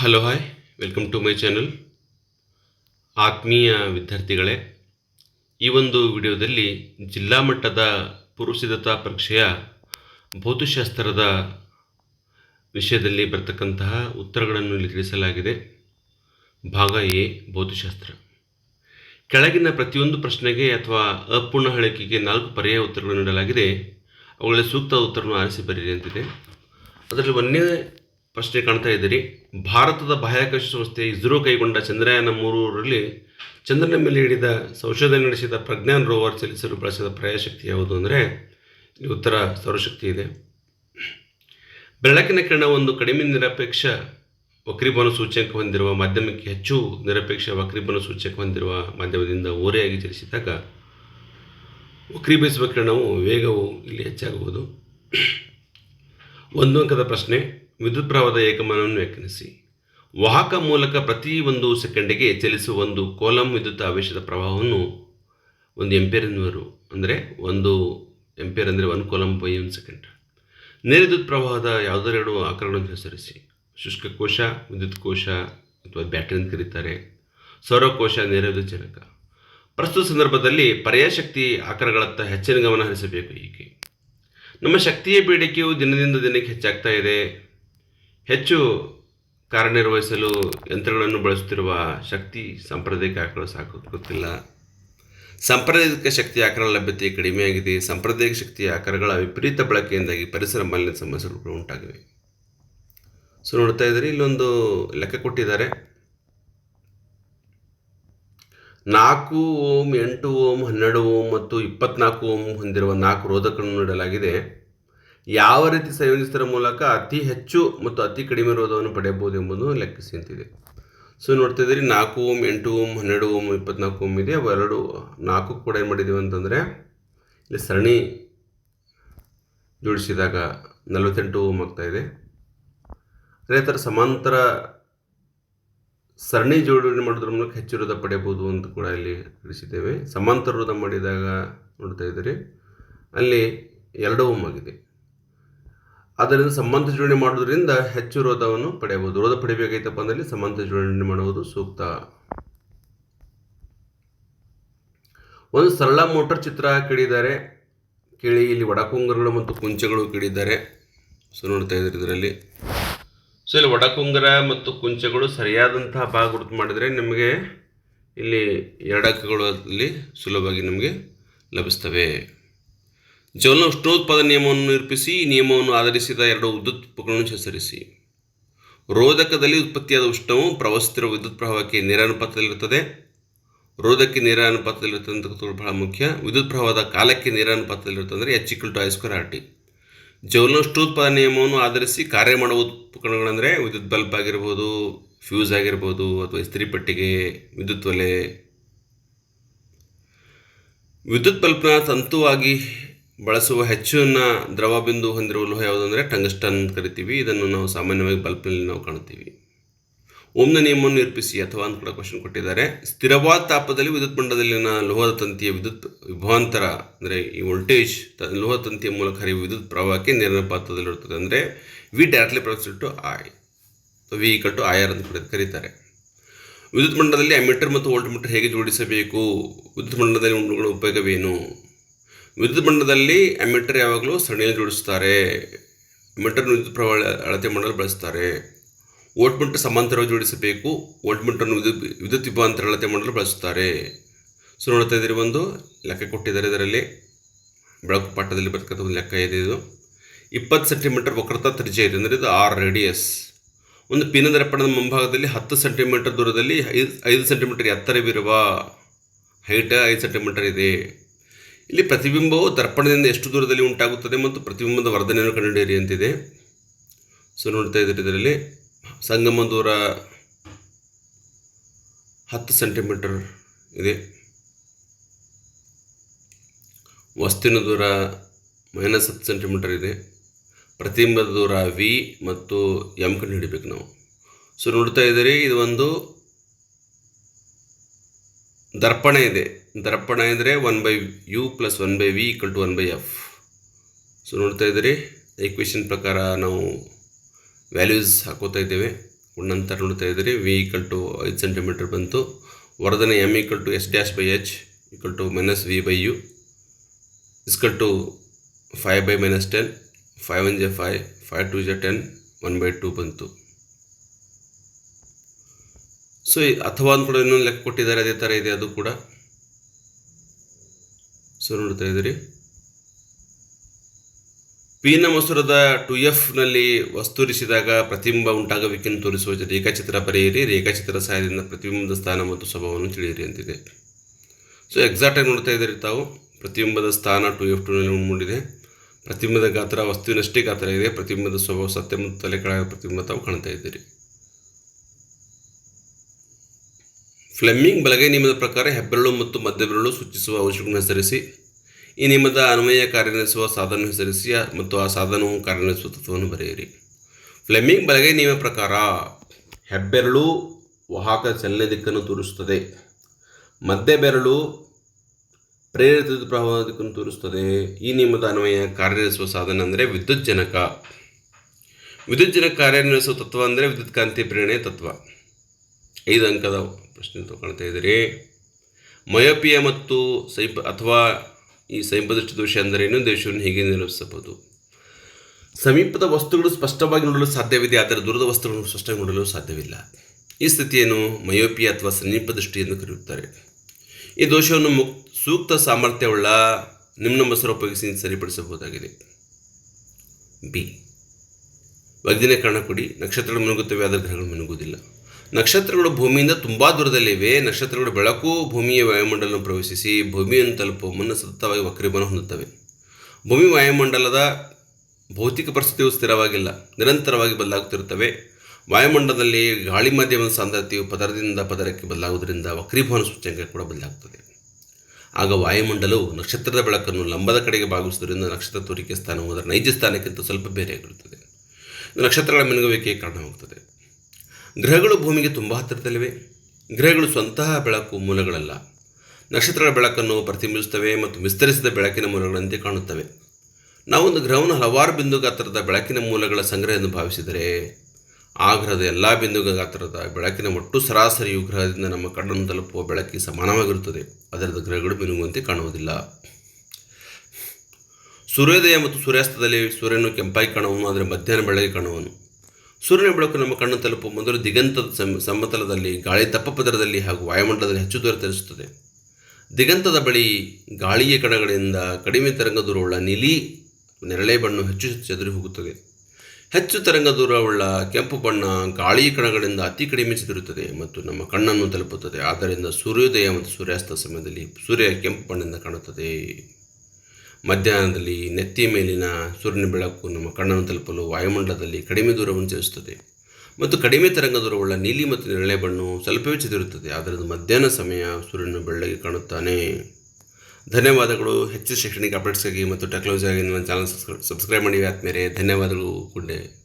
Hello hi welcome to my channel ಆತ್ಮೀಯ ವಿದ್ಯಾರ್ಥಿಗಳೇ, ಈ ಒಂದು ವಿಡಿಯೋದಲ್ಲಿ ಜಿಲ್ಲಾ ಮಟ್ಟದ ಪುರುಷಿದತಾ ಪರೀಕ್ಷೆಯ ಭೌತಶಾಸ್ತ್ರದ ವಿಷಯದಲ್ಲಿ ಬರ್ತಕ್ಕಂತಹ ಉತ್ತರಗಳನ್ನು ಇಲ್ಲಿ ತಿಳಿಸಲಾಗಿದೆ. ಭಾಗ ಎ, ಭೌತಶಾಸ್ತ್ರ. ಕೆಳಗಿನ ಪ್ರತಿಯೊಂದು ಪ್ರಶ್ನೆಗೆ ಅಥವಾ ಅಪೂರ್ಣ ಹೇಳಿಕೆಗೆ ನಾಲ್ಕು ಪರ್ಯಾಯ ಉತ್ತರಗಳನ್ನು ನೀಡಲಾಗಿದೆ. ಅವುಗಳಲ್ಲಿ ಸೂಕ್ತ ಉತ್ತರವನ್ನು ಆರಿಸಿ ಬರೀರಿ ಅಂತಿದೆ. ಅದರಲ್ಲಿ ಒಂದನೇ ಪ್ರಶ್ನೆ ಕಾಣ್ತಾ ಇದ್ದೀರಿ. ಭಾರತದ ಬಾಹ್ಯಾಕಾಶ ಸಂಸ್ಥೆ ಇಸ್ರೋ ಕೈಗೊಂಡ ಚಂದ್ರಯಾನ ಮೂರರಲ್ಲಿ ಚಂದ್ರನ ಮೇಲೆ ಹಿಡಿದ ಸಂಶೋಧನೆ ನಡೆಸಿದ ಪ್ರಜ್ಞಾನ್ ರೋವರ್ ಚಲಿಸಲು ಬಳಸಿದ ಪ್ರಯಾಶಕ್ತಿ ಯಾವುದು ಅಂದರೆ ಇಲ್ಲಿ ಉತ್ತರ ಸೌರಶಕ್ತಿ ಇದೆ. ಬೆಳಕಿನ ಕಿರಣ ಒಂದು ಕಡಿಮೆ ನಿರಪೇಕ್ಷ ವಕ್ರೀಭವನ ಸೂಚ್ಯಂಕ ಹೊಂದಿರುವ ಮಾಧ್ಯಮಕ್ಕೆ ಹೆಚ್ಚು ನಿರಪೇಕ್ಷ ವಕ್ರೀಭವನ ಸೂಚ್ಯಂಕ ಹೊಂದಿರುವ ಮಾಧ್ಯಮದಿಂದ ಓರೆಯಾಗಿ ಚಲಿಸಿದಾಗ ವಕ್ರೀಭವಿಸುವ ಕಿರಣವು ವೇಗವು ಇಲ್ಲಿ ಹೆಚ್ಚಾಗುವುದು ಒಂದು ಅಂಕದ ಪ್ರಶ್ನೆ ವಿದ್ಯುತ್ ಪ್ರವಾಹದ ಏಕಮಾನವನ್ನು ವ್ಯಾಖ್ಯಾನಿಸಿ. ವಾಹಕ ಮೂಲಕ ಪ್ರತಿ ಒಂದು ಸೆಕೆಂಡಿಗೆ ಚಲಿಸುವ ಒಂದು ಕೋಲಂ ವಿದ್ಯುತ್ ಆವೇಶದ ಪ್ರವಾಹವನ್ನು ಒಂದು ಎಂಪೇರ್ ಎನ್ನುವರು. ಅಂದರೆ ಒಂದು ಎಂಪೇರ್ ಅಂದರೆ ಒಂದು ಕೋಲಂ ಬೈ ಒಂದು ಸೆಕೆಂಡ್ ನೇರ ವಿದ್ಯುತ್ ಪ್ರವಾಹದ ಯಾವುದೆರಡು ಆಕಾರಗಳನ್ನು ಹೆಸರಿಸಿ. ಶುಷ್ಕ ಕೋಶ, ವಿದ್ಯುತ್ ಕೋಶ ಅಥವಾ ಬ್ಯಾಟರಿ ಅಂತ ಕರೀತಾರೆ. ಸೌರಕೋಶ ನೇರ ವಿದ್ಯುತ್ ಜನಕ ಪ್ರಸ್ತುತ ಸಂದರ್ಭದಲ್ಲಿ ಪರ್ಯಾಯ ಶಕ್ತಿ ಆಕಾರಗಳತ್ತ ಹೆಚ್ಚಿನ ಗಮನ ಹರಿಸಬೇಕು ಹೀಗೆ. ನಮ್ಮ ಶಕ್ತಿಯ ಬೇಡಿಕೆಯು ದಿನದಿಂದ ದಿನಕ್ಕೆ ಹೆಚ್ಚಾಗ್ತಾ ಇದೆ. ಹೆಚ್ಚು ಕಾರ್ಯನಿರ್ವಹಿಸಲು ಯಂತ್ರಗಳನ್ನು ಬಳಸುತ್ತಿರುವ ಶಕ್ತಿ ಸಾಂಪ್ರದಾಯಿಕ ಆಕಳು ಸಾಕು, ಗೊತ್ತಿಲ್ಲ. ಸಾಂಪ್ರದಾಯಿಕ ಶಕ್ತಿ ಆಕರ ಲಭ್ಯತೆ ಕಡಿಮೆಯಾಗಿದೆ ಸಾಂಪ್ರದಾಯಿಕ ಶಕ್ತಿಯ ಆಕಾರಗಳ ವಿಪರೀತ ಬಳಕೆಯಿಂದಾಗಿ ಪರಿಸರ ಮಾಲಿನ್ಯ ಸಮಸ್ಯೆಗಳು ಉಂಟಾಗಿವೆ. ಸೊ ನೋಡ್ತಾ ಇದ್ದೀರಿ, ಇಲ್ಲೊಂದು ಲೆಕ್ಕ ಕೊಟ್ಟಿದ್ದಾರೆ. ನಾಲ್ಕು ಓಂ ಎಂಟು ಓಂ ಹನ್ನೆರಡು ಓಂ ಮತ್ತು ಇಪ್ಪತ್ನಾಲ್ಕು ಓಂ ಹೊಂದಿರುವ ನಾಲ್ಕು ರೋಧಕಗಳನ್ನು ನೀಡಲಾಗಿದೆ. ಯಾವ ರೀತಿ ಸಂಯೋಜಿಸುವುದರ ಮೂಲಕ ಅತಿ ಹೆಚ್ಚು ಮತ್ತು ಅತಿ ಕಡಿಮೆ ರೋಧವನ್ನು ಪಡೆಯಬಹುದು ಎಂಬುದನ್ನು ಲೆಕ್ಕಿಸಿ ಅಂತಿದೆ. ಸೊ ನೋಡ್ತಾ ಇದ್ದೀರಿ, ನಾಲ್ಕು ಓಮ್, ಎಂಟು ಓಮ್, ಹನ್ನೆರಡು ಓಮ್, ಇಪ್ಪತ್ನಾಲ್ಕು ಓಮ್ ಇದೆ. ಅವೆರಡು ನಾಲ್ಕು ಕೂಡ ಏನು ಮಾಡಿದ್ದೀವಿ ಅಂತಂದರೆ, ಇಲ್ಲಿ ಸರಣಿ ಜೋಡಿಸಿದಾಗ ನಲವತ್ತೆಂಟು ಓಮ್ ಆಗ್ತಾ ಇದೆ. ಅದೇ ಥರ ಸಮಾಂತರ ಸರಣಿ ಜೋಡಣೆ ಮಾಡೋದ್ರ ಮೂಲಕ ಹೆಚ್ಚು ರೋಧ ಪಡೆಯಬಹುದು ಅಂತ ಕೂಡ ಇಲ್ಲಿ ತಿಳಿಸಿದ್ದೇವೆ. ಸಮಾಂತರ ರೋಧ ಮಾಡಿದಾಗ ನೋಡ್ತಾ ಇದ್ದೀರಿ, ಅಲ್ಲಿ ಎರಡು ಓಮ್ ಆಗಿದೆ. ಆದ್ದರಿಂದ ಸಮಂತ ಜೋಡಣೆ ಮಾಡೋದ್ರಿಂದ ಹೆಚ್ಚು ರೋಧವನ್ನು ಪಡೆಯಬಹುದು. ರೋಧ ಪಡಿಬೇಕಾಯ್ತಪ್ಪ ಅಂದರೆ ಸಮಂತ ಜೋಡಣೆ ಮಾಡುವುದು ಸೂಕ್ತ. ಒಂದು ಸರಳ ಮೋಟರ್ ಚಿತ್ರ ಕೇಳಿದ್ದಾರೆ. ಕೇಳಿ, ಇಲ್ಲಿ ವಡಕುಂಗರಗಳು ಮತ್ತು ಕುಂಚಗಳು ಕೇಳಿದ್ದಾರೆ. ಸೊ, ನೋಡ್ತಾ ಇದ್ರೆ ಇದರಲ್ಲಿ. ಸೊ, ಇಲ್ಲಿ ವಡಕುಂಗರ ಮತ್ತು ಕುಂಚಗಳು ಸರಿಯಾದಂತಹ ಭಾಗ ಗುರುತು ಮಾಡಿದರೆ ನಿಮಗೆ ಇಲ್ಲಿ ಎರಡಕ್ಕಗಳು ಅಲ್ಲಿ ಸುಲಭವಾಗಿ ನಮಗೆ ಲಭಿಸ್ತವೆ. ಜೌಲ್ನ ಉಷ್ಣೋತ್ಪಾದನೆ ನಿಯಮವನ್ನು ನಿರೂಪಿಸಿ, ಈ ನಿಯಮವನ್ನು ಆಧರಿಸಿದ ಎರಡು ವಿದ್ಯುತ್ ಉಪಕರಣಗಳನ್ನು ಹೆಸರಿಸಿ. ರೋಧಕದಲ್ಲಿ ಉತ್ಪತ್ತಿಯಾದ ಉಷ್ಣವು ಪ್ರವಹಿಸುತ್ತಿರುವ ವಿದ್ಯುತ್ ಪ್ರವಾಹಕ್ಕೆ ನೇರಾನುಪಾತದಲ್ಲಿರುತ್ತದೆ ರೋಧಕ್ಕೆ ನೇರ ಅನುಪಾತದಲ್ಲಿರುತ್ತದೆ ಅಂತ ಬಹಳ ಮುಖ್ಯ. ವಿದ್ಯುತ್ ಪ್ರವಾಹದ ಕಾಲಕ್ಕೆ ನೇರ ಅನುಪಾತದಲ್ಲಿರುತ್ತೆ ಅಂದರೆ H equal to I square R T ನಿಯಮವನ್ನು ಆಧರಿಸಿ ಕಾರ್ಯ ಮಾಡುವ ಉಪಕರಣಗಳಂದರೆ ವಿದ್ಯುತ್ ಬಲ್ಬ್ ಆಗಿರ್ಬೋದು, ಫ್ಯೂಸ್ ಆಗಿರ್ಬೋದು, ಅಥವಾ ಇಸ್ತ್ರಿ ಪಟ್ಟಿಗೆ, ವಿದ್ಯುತ್ ಒಲೆ. ವಿದ್ಯುತ್ ಬಲ್ಬ್ನ ತಂತುವಾಗಿ ಬಳಸುವ ಹೆಚ್ಚಿನ ದ್ರವ ಬಿಂದು ಹೊಂದಿರುವ ಲೋಹ ಯಾವುದಂದರೆ ಟಂಗಸ್ಟನ್ ಅಂತ ಕರಿತೀವಿ. ಇದನ್ನು ನಾವು ಸಾಮಾನ್ಯವಾಗಿ ಬಲ್ಬ್ನಲ್ಲಿ ನಾವು ಕಾಣ್ತೀವಿ ಓಮ್ನ ನಿಯಮವನ್ನು ನಿರ್ಪಿಸಿ ಅಥವಾ ಅಂತ ಕೂಡ ಕ್ವಶನ್ ಕೊಟ್ಟಿದ್ದಾರೆ. ಸ್ಥಿರವಾದ ತಾಪದಲ್ಲಿ ವಿದ್ಯುತ್ ಮಂಡದಲ್ಲಿನ ಲೋಹದ ತಂತಿಯ ವಿದ್ಯುತ್ ವಿಭಾಂತರ ಅಂದರೆ ಈ ವೋಲ್ಟೇಜ್ ತ ಲೋಹದ ತಂತಿಯ ಮೂಲಕ ಹರಿಯುವ ವಿದ್ಯುತ್ ಪ್ರವಾಹಕ್ಕೆ ನೇರಪಾತದಲ್ಲಿರುತ್ತದೆ ಅಂದರೆ V directly proceed to I V equal to I R ಅಂತ ಕೂಡ ಕರೀತಾರೆ. ವಿದ್ಯುತ್ ಮಂಡಲದಲ್ಲಿ ಅಮೀಟರ್ ಮತ್ತು ವೋಲ್ಟ್ ಮೀಟರ್ ಹೇಗೆ ಜೋಡಿಸಬೇಕು? ವಿದ್ಯುತ್ ಮಂಡಲದಲ್ಲಿ ಉಂಟುಗಳ ಉಪಯೋಗವೇನು? ವಿದ್ಯುತ್ ಮಂಡಲದಲ್ಲಿ ಎಮಿಟರ್ ಯಾವಾಗಲೂ ಸರಣಿಯಲ್ಲಿ ಜೋಡಿಸ್ತಾರೆ. ಎಮಿಟರ್ ವಿದ್ಯುತ್ ಪ್ರವಾಹ ಅಳತೆ ಮಾಡಲು ಬಳಸ್ತಾರೆ. ವೋಲ್ಟ್ ಮೀಟರ್ ಸಮಾಂತರವಾಗಿ ಜೋಡಿಸಬೇಕು. ವೋಲ್ಟ್ ಮೀಟರ್ನ ವಿದ್ಯುತ್ ವಿದ್ಯುತ್ ವಿಭಾಂತರ ಅಳತೆ ಮಾಡಲು ಬಳಸುತ್ತಾರೆ ಸೊ ನೋಡ್ತಾ ಇದ್ದೀರಿ ಒಂದು ಲೆಕ್ಕ ಕೊಟ್ಟಿದ್ದಾರೆ ಇದರಲ್ಲಿ. ಬೆಳಕು ಪಾಠದಲ್ಲಿ ಬರ್ತಕ್ಕಂಥ ಒಂದು ಲೆಕ್ಕ ಇದೆ ಇದು. ಇಪ್ಪತ್ತು ಸೆಂಟಿಮೀಟರ್ ವಕ್ರತಾ ತ್ರಿಜ್ಯ ಇದೆ ಅಂದರೆ ಇದು ಆರ್ ರೇಡಿಯಸ್ ಒಂದು ಪಿನದ ದರ್ಪಣದ ಮುಂಭಾಗದಲ್ಲಿ ಹತ್ತು ಸೆಂಟಿಮೀಟರ್ ದೂರದಲ್ಲಿ ಐದು ಐದು ಸೆಂಟಿಮೀಟರ್ ಎತ್ತರವಿರುವ ಹೈಟ್ ಐದು ಸೆಂಟಿಮೀಟರ್ ಇದೆ. ಇಲ್ಲಿ ಪ್ರತಿಬಿಂಬವು ದರ್ಪಣದಿಂದ ಎಷ್ಟು ದೂರದಲ್ಲಿ ಉಂಟಾಗುತ್ತದೆ ಮತ್ತು ಪ್ರತಿಬಿಂಬದ ವರ್ಧನೆಯನ್ನು ಕಂಡುಹಿಡಿಯಿರಿ ಅಂತಿದೆ. ಸೊ ನೋಡ್ತಾ ಇದ್ದೀರಿ ಇದರಲ್ಲಿ. ಸಂಗಮ ದೂರ ಹತ್ತು ಸೆಂಟಿಮೀಟರ್ ಇದೆ. ವಸ್ತುವಿನ ದೂರ ಮೈನಸ್ ಹತ್ತು ಸೆಂಟಿಮೀಟರ್ ಇದೆ. ಪ್ರತಿಬಿಂಬದ ದೂರ ವಿ ಮತ್ತು ಎಂ ಕಂಡು ಹಿಡಿಬೇಕು ನಾವು. ಸೊ ನೋಡ್ತಾ ಇದ್ದೀರಿ, ಇದು ಒಂದು ದರ್ಪಣ ಇದೆ. ದರ್ಪಣ ಇದ್ದರೆ one by U plus one by V equal to one by F so ನೋಡ್ತಾ ಇದ್ದೀರಿ ಈಕ್ವೇಷನ್ ಪ್ರಕಾರ ನಾವು ವ್ಯಾಲ್ಯೂಸ್ ಹಾಕೋತಾ ಇದ್ದೇವೆ. ನಂತರ ನೋಡ್ತಾ ಇದ್ದೀರಿ ವಿ ಈಕ್ವಲ್ ಟು ಐದು ಸೆಂಟಿಮೀಟರ್ ಬಂತು. ವರ್ಧನೆ M equal to S dash by H equal to minus V by U equal to five by minus ten five one J five five to J ten one by two ಬಂತು. So ಅಥವಾ ಅಂದ್ಕೊಂಡು ಕೂಡ ಇನ್ನೊಂದು ಲೆಕ್ಕ ಕೊಟ್ಟಿದ್ದಾರೆ, ಅದೇ ಥರ ಇದೆ, ಅದು ಕೂಡ. ಸೊ ನೋಡ್ತಾ ಇದ್ದೀರಿ. ಪೀನ ಮಸೂರದ ಟು ಎಫ್ನಲ್ಲಿ ವಸ್ತುರಿಸಿದಾಗ ಪ್ರತಿಬಿಂಬ ಉಂಟಾಗುವಿಕೆಯನ್ನು ತೋರಿಸುವ ರೇಖಾಚಿತ್ರ ಬರೆಯಿರಿ. ರೇಖಾಚಿತ್ರ ಸಹಾಯದಿಂದ ಪ್ರತಿಬಿಂಬದ ಸ್ಥಾನ ಮತ್ತು ಸ್ವಭಾವವನ್ನು ತಿಳಿಯಿರಿ ಅಂತಿದೆ. ಸೊ ಎಕ್ಸಾಕ್ಟಾಗಿ ನೋಡ್ತಾ ಇದ್ದೀರಿ ತಾವು. ಪ್ರತಿಬಿಂಬದ ಸ್ಥಾನ ಟು ಎಫ್ ಟೂನಲ್ಲಿ ಮೂಡಿದೆ ಪ್ರತಿಬಿಂಬದ ಗಾತ್ರ ವಸ್ತುವಿನಷ್ಟೇ ಗಾತ್ರ ಇದೆ. ಪ್ರತಿಬಿಂಬದ ಸ್ವಭಾವ ಸತ್ಯ ಮತ್ತು ತಲೆ ಕೆಳಗೆ ಪ್ರತಿಬಿಂಬ ತಾವು ಕಾಣ್ತಾ ಇದ್ದೀರಿ. ಫ್ಲೆಮಿಂಗ್ ಬಲಗೈ ನಿಯಮದ ಪ್ರಕಾರ ಹೆಬ್ಬೆರಳು ಮತ್ತು ಮಧ್ಯಬೆರಳು ಸೂಚಿಸುವ ಅಂಶಗಳನ್ನು ಹೆಸರಿಸಿ, ಈ ನಿಯಮದ ಅನ್ವಯ ಕಾರ್ಯನಿರ್ವಹಿಸುವ ಸಾಧನ ಹೆಸರಿಸಿ ಮತ್ತು ಆ ಸಾಧನವು ಕಾರ್ಯನಿರ್ವಹಿಸುವ ತತ್ವವನ್ನು ಬರೆಯಿರಿ. ಫ್ಲೆಮ್ಮಿಂಗ್ ಬಲಗೈ ನಿಯಮ ಪ್ರಕಾರ ಹೆಬ್ಬೆರಳು ವಾಹಕ ಚಲನೆ ದಿಕ್ಕನ್ನು ತೋರಿಸುತ್ತದೆ. ಮಧ್ಯಬೆರಳು ಪ್ರೇರಿತ ಪ್ರವಾಹ ದಿಕ್ಕನ್ನು ತೋರಿಸುತ್ತದೆ. ಈ ನಿಯಮದ ಅನ್ವಯ ಕಾರ್ಯನಿರ್ವಹಿಸುವ ಸಾಧನ ಅಂದರೆ ವಿದ್ಯುಜ್ಜನಕ. ವಿದ್ಯುಜ್ಜನಕ ಕಾರ್ಯನಿರ್ವಹಿಸುವ ತತ್ವ ಅಂದರೆ ವಿದ್ಯುತ್ ಕಾಂತಿ ಪ್ರೇರಣೆ ತತ್ವ. ಐದು ಅಂಕದ ಪ್ರಶ್ನೆ ತಗೊಳ್ತಾ ಇದ್ದೀರಿ. ಮಯೋಪಿಯ ಮತ್ತು ಸೈಪ, ಅಥವಾ ಈ ಸೈಂಪದೃಷ್ಟಿ ದೋಷ ಅಂದರೇನು ದೇಶವನ್ನು ಹೇಗೆ ನಿರ್ವಹಿಸಬಹುದು ಸಮೀಪದ ವಸ್ತುಗಳು ಸ್ಪಷ್ಟವಾಗಿ ನೋಡಲು ಸಾಧ್ಯವಿದೆ, ಆದರೆ ದೂರದ ವಸ್ತುಗಳನ್ನು ಸ್ಪಷ್ಟವಾಗಿ ನೋಡಲು ಸಾಧ್ಯವಿಲ್ಲ. ಈ ಸ್ಥಿತಿಯನ್ನು ಮಯೋಪಿಯ ಅಥವಾ ಸಮೀಪ ದೃಷ್ಟಿ ಎಂದು ಕರೆಯುತ್ತಾರೆ. ಈ ದೋಷವನ್ನು ಮುಕ್, ಸೂಕ್ತ ಸಾಮರ್ಥ್ಯವುಳ್ಳ ನಿಮ್ಮ ಮೊಸರು ಉಪಯೋಗಿಸಿ ಸರಿಪಡಿಸಬಹುದಾಗಿದೆ. ಬಿ. ವೈಜ್ಞಾನಿಕರಣ ಕೊಡಿ. ನಕ್ಷತ್ರಗಳು ಮಿನುಗುತ್ತವೆ ಆದರೆ ಗ್ರಹಗಳು ಮಿನುಗುವುದಿಲ್ಲ ನಕ್ಷತ್ರಗಳು ಭೂಮಿಯಿಂದ ತುಂಬ ದೂರದಲ್ಲಿವೆ. ನಕ್ಷತ್ರಗಳು ಬೆಳಕು ಭೂಮಿಯ ವಾಯುಮಂಡಲವನ್ನು ಪ್ರವೇಶಿಸಿ ಭೂಮಿಯನ್ನು ತಲುಪುವ ಮುನ್ನ ಸತತವಾಗಿ ವಕ್ರೀಭವನ ಹೊಂದುತ್ತವೆ. ಭೂಮಿ ವಾಯುಮಂಡಲದ ಭೌತಿಕ ಪರಿಸ್ಥಿತಿಯು ಸ್ಥಿರವಾಗಿಲ್ಲ, ನಿರಂತರವಾಗಿ ಬದಲಾಗುತ್ತಿರುತ್ತವೆ. ವಾಯುಮಂಡಲದಲ್ಲಿ ಗಾಳಿ ಮಾಧ್ಯಮದ ಸಾಂದ್ರತೆಯು ಪದರದಿಂದ ಪದರಕ್ಕೆ ಬದಲಾಗುವುದರಿಂದ ವಕ್ರೀಭವನ ಸೂಚ್ಯಂಕ ಕೂಡ ಬದಲಾಗುತ್ತದೆ. ಆಗ ವಾಯುಮಂಡಲವು ನಕ್ಷತ್ರದ ಬೆಳಕನ್ನು ಲಂಬದ ಕಡೆಗೆ ಭಾಗಿಸುವುದರಿಂದ ನಕ್ಷತ್ರ ತೋರಿಕೆ ಸ್ಥಾನವು ಅದರ ನೈಜ ಸ್ಥಾನಕ್ಕಿಂತ ಸ್ವಲ್ಪ ಬೇರೆಯಾಗಿರುತ್ತದೆ. ನಕ್ಷತ್ರಗಳ ಮಿನುಗುವಿಕೆಗೆ ಕಾರಣವಾಗುತ್ತದೆ. ಗ್ರಹಗಳು ಭೂಮಿಗೆ ತುಂಬ ಹತ್ತಿರದಲ್ಲಿವೆ. ಗ್ರಹಗಳು ಸ್ವತಃ ಬೆಳಕು ಮೂಲಗಳಲ್ಲ. ನಕ್ಷತ್ರಗಳ ಬೆಳಕನ್ನು ಪ್ರತಿಬಿಂಬಿಸುತ್ತವೆ ಮತ್ತು ವಿಸ್ತರಿಸಿದ ಬೆಳಕಿನ ಮೂಲಗಳಂತೆ ಕಾಣುತ್ತವೆ. ನಾವೊಂದು ಗ್ರಹವನ್ನು ಹಲವಾರು ಬಿಂದು ಗಾತ್ರದ ಬೆಳಕಿನ ಮೂಲಗಳ ಸಂಗ್ರಹ ಎಂದು ಭಾವಿಸಿದರೆ, ಆ ಗ್ರಹದ ಎಲ್ಲ ಬಿಂದು ಗಾತ್ರದ ಬೆಳಕಿನ ಒಟ್ಟು ಸರಾಸರಿಯು ಗ್ರಹದಿಂದ ನಮ್ಮ ಕಣ್ಣನ್ನು ತಲುಪುವ ಬೆಳಕಿಗೆ ಸಮಾನವಾಗಿರುತ್ತದೆ. ಅದರದ ಗ್ರಹಗಳು ಮಿನುಗುವಂತೆ ಕಾಣುವುದಿಲ್ಲ. ಸೂರ್ಯೋದಯ ಮತ್ತು ಸೂರ್ಯಾಸ್ತದಲ್ಲಿ ಸೂರ್ಯನು ಕೆಂಪಾಗಿ ಕಾಣುವನು, ಆದರೆ ಮಧ್ಯಾಹ್ನ ಬೆಳಗ್ಗೆ ಕಾಣುವನು. ಸೂರ್ಯನ ಬೆಳಕು ನಮ್ಮ ಕಣ್ಣು ತಲುಪು. ಮೊದಲು ದಿಗಂತದ ಸಮ್, ಸಮತಲದಲ್ಲಿ, ಗಾಳಿ ತಪ್ಪ ಪದರದಲ್ಲಿ ಹಾಗೂ ವಾಯುಮಂಡಲದಲ್ಲಿ ಹೆಚ್ಚು ದೂರ ತರಿಸುತ್ತದೆ. ದಿಗಂತದ ಬಳಿ ಗಾಳಿಯ ಕಣಗಳಿಂದ ಕಡಿಮೆ ತರಂಗ ದೂರವುಳ್ಳ ನೀಲಿ ನೆರಳೆ ಬಣ್ಣ ಹೆಚ್ಚು ಚದುರಿ ಹೋಗುತ್ತದೆ. ಹೆಚ್ಚು ತರಂಗ ದೂರವುಳ್ಳ ಕೆಂಪು ಬಣ್ಣ ಗಾಳಿಯ ಕಣಗಳಿಂದ ಅತಿ ಕಡಿಮೆ ಚದುರುತ್ತದೆ ಮತ್ತು ನಮ್ಮ ಕಣ್ಣನ್ನು ತಲುಪುತ್ತದೆ. ಆದ್ದರಿಂದ ಸೂರ್ಯೋದಯ ಮತ್ತು ಸೂರ್ಯಾಸ್ತ ಸಮಯದಲ್ಲಿ ಸೂರ್ಯ ಕೆಂಪು ಬಣ್ಣದಿಂದ ಕಾಣುತ್ತದೆ. ಮಧ್ಯಾಹ್ನದಲ್ಲಿ ನೆತ್ತಿಯ ಮೇಲಿನ ಸೂರ್ಯನ ಬೆಳಕು ನಮ್ಮ ಕಣ್ಣನ್ನು ತಲುಪಲು ವಾಯುಮಂಡಲದಲ್ಲಿ ಕಡಿಮೆ ದೂರವನ್ನು ಚಲಿಸುತ್ತದೆ. ಮತ್ತು ಕಡಿಮೆ ತರಂಗ ದೂರವುಳ್ಳ ನೀಲಿ ಮತ್ತು ನೇರಳೆ ಬಣ್ಣವು ಸ್ವಲ್ಪವೇ ಚದುರುತ್ತದೆ. ಅದು ಮಧ್ಯಾಹ್ನ ಸಮಯ ಸೂರ್ಯನ ಬೆಳ್ಳಗೆ ಕಾಣುತ್ತಾನೆ. ಧನ್ಯವಾದಗಳು. ಹೆಚ್ಚು ಶೈಕ್ಷಣಿಕ ಅಪ್ಡೇಟ್ಸ್ಗಾಗಿ ಮತ್ತು ಟೆಕ್ನಾಲಜಿಗಾಗಿ ನನ್ನ ಚಾನಲ್ ಸಬ್ಸ್ಕ್ರೈಬ್ ಮಾಡಿ ಆದಮೇಲೆ ಧನ್ಯವಾದಗಳು. ಗುಡ್